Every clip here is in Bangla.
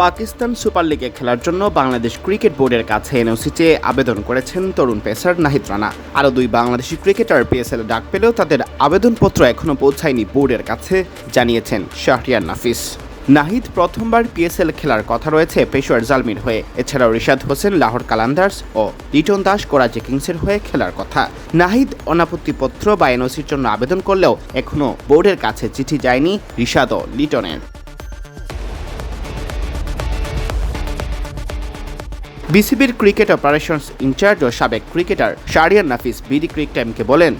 পাকিস্তান সুপার লিগে খেলার জন্য বাংলাদেশ ক্রিকেট বোর্ডের কাছে এনওসি চেয়ে আবেদন করেছেন তরুণ পেসার নাহিদ রানা। আরও দুই বাংলাদেশি ক্রিকেটার পিএসএল ডাক পেলেও তাদের আবেদনপত্র এখনও পৌঁছায়নি বোর্ডের কাছে, জানিয়েছেন শাহরিয়ার নাফিস। নাহিদ প্রথমবার পিএসএল খেলার কথা রয়েছে পেশোয়ার জালমির হয়ে। এছাড়াও রিশাদ হোসেন, লাহোর কালান্দার্স ও লিটন দাস করাচি কিংসের হয়ে খেলার কথা। নাহিদ অনাপত্তিপত্র বা এনওসির জন্য আবেদন করলেও এখনও বোর্ডের কাছে চিঠি যায়নি রিশাদ ও লিটনের। বিসিবির ক্রিকেট অপারেশনস ইনচার্জ ও সাবেক ক্রিকেটার শারিয়ান নাফিস বিডি ক্রিক টাইমকে বলেন,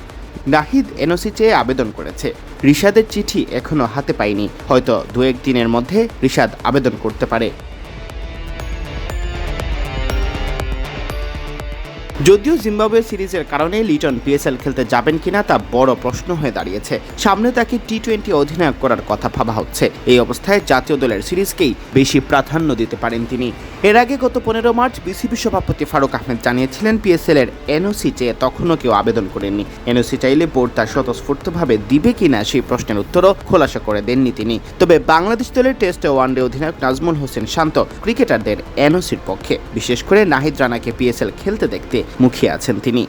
নাহিদ এনওসি চেয়ে আবেদন করেছে। রিশাদের চিঠি এখনও হাতে পায়নি হয়তো দু এক দিনের মধ্যে রিশাদ আবেদন করতে পারে। যদিও জিম্বাবুয়ে সিরিজের কারণে লিটন পিএসএল খেলতে যাবেন কিনা তা বড় প্রশ্ন হয়ে দাঁড়িয়েছে। সামনে তাকে টি টোয়েন্টি অধিনায়ক করার কথা ভাবা হচ্ছে। এই অবস্থায় জাতীয় দলের সিরিজকেই বেশি প্রাধান্য দিতে পারেন তিনি। এর আগে গত পনেরো মার্চ বিসিবি সভাপতি ফারুক আহমেদ জানিয়েছিলেন পিএসএল এর এনওসি চেয়ে তখনও কেউ আবেদন করেননি। এনওসি চাইলে বোর্ড তার স্বতঃস্ফূর্তভাবে দিবে কিনা সেই প্রশ্নের উত্তরও খোলাসা করে দেননি তিনি। তবে বাংলাদেশ দলের টেস্ট ও ওয়ানডে অধিনায়ক নাজমুল হোসেন শান্ত ক্রিকেটারদের এনওসির পক্ষে। বিশেষ করে নাহিদ রানাকে পিএসএল খেলতে দেখতে মুখিয়ে আছেন তিনি।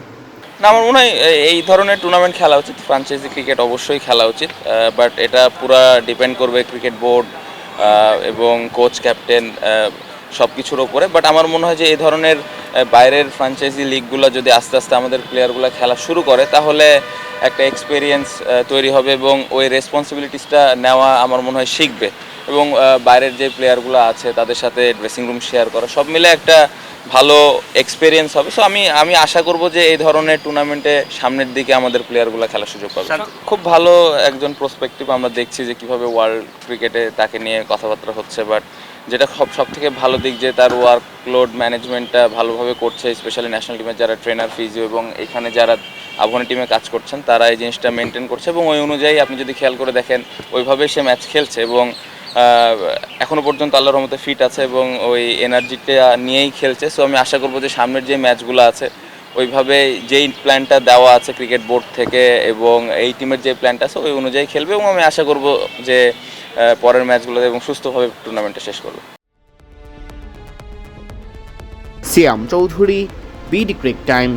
না, আমার মনে হয় এই ধরনের টুর্নামেন্ট খেলা উচিত। ফ্রাঞ্চাইজি ক্রিকেট অবশ্যই খেলা উচিত বাট এটা পুরা ডিপেন্ড করবে ক্রিকেট বোর্ড এবং কোচ ক্যাপ্টেন সব কিছুর ওপরে বাট আমার মনে হয় যে এই ধরনের বাইরের ফ্রাঞ্চাইজি লিগগুলো যদি আস্তে আস্তে আমাদের প্লেয়ারগুলো খেলা শুরু করে তাহলে একটা এক্সপিরিয়েন্স তৈরি হবে এবং ওই রেসপন্সিবিলিটিসটা নেওয়া আমার মনে হয় শিখবে। এবং বাইরের যে প্লেয়ারগুলো আছে তাদের সাথে ড্রেসিং রুম শেয়ার করা সব মিলে একটা ভালো এক্সপিরিয়েন্স হবে। সো আমি আমি আশা করব যে এই ধরনের টুর্নামেন্টে সামনের দিকে আমাদের প্লেয়ারগুলো খেলার সুযোগ পাবে। খুব ভালো একজন প্রসপেক্টিভ আমরা দেখছি যে কীভাবে ওয়ার্ল্ড ক্রিকেটে তাকে নিয়ে কথাবার্তা হচ্ছে বাট যেটা সব সব থেকে ভালো দিক যে তার ওয়ার্কলোড ম্যানেজমেন্টটা ভালোভাবে করছে স্পেশালি ন্যাশনাল টিমের যারা ট্রেনার ফিজিও এবং এখানে যারা আবহানী টিমে কাজ করছেন, তারা এই জিনিসটা মেনটেন করছে এবং ওই অনুযায়ী আপনি যদি খেয়াল করে দেখেন, ওইভাবেই সে ম্যাচ খেলছে এবং এখনও পর্যন্ত আল্লাহর রহমতে ফিট আছে এবং ওই এনার্জিটা নিয়েই খেলছে। সো আমি আশা করব যে সামনের যে ম্যাচগুলো আছে ওইভাবে যেই প্ল্যানটা দেওয়া আছে ক্রিকেট বোর্ড থেকে এবং এই টিমের যে প্ল্যানটা আছে, ওই অনুযায়ী খেলবে এবং আমি আশা করব যে পরের ম্যাচগুলোতে এবং সুস্থভাবে টুর্নামেন্টটা শেষ করবে। Siam Chowdhury BD cric time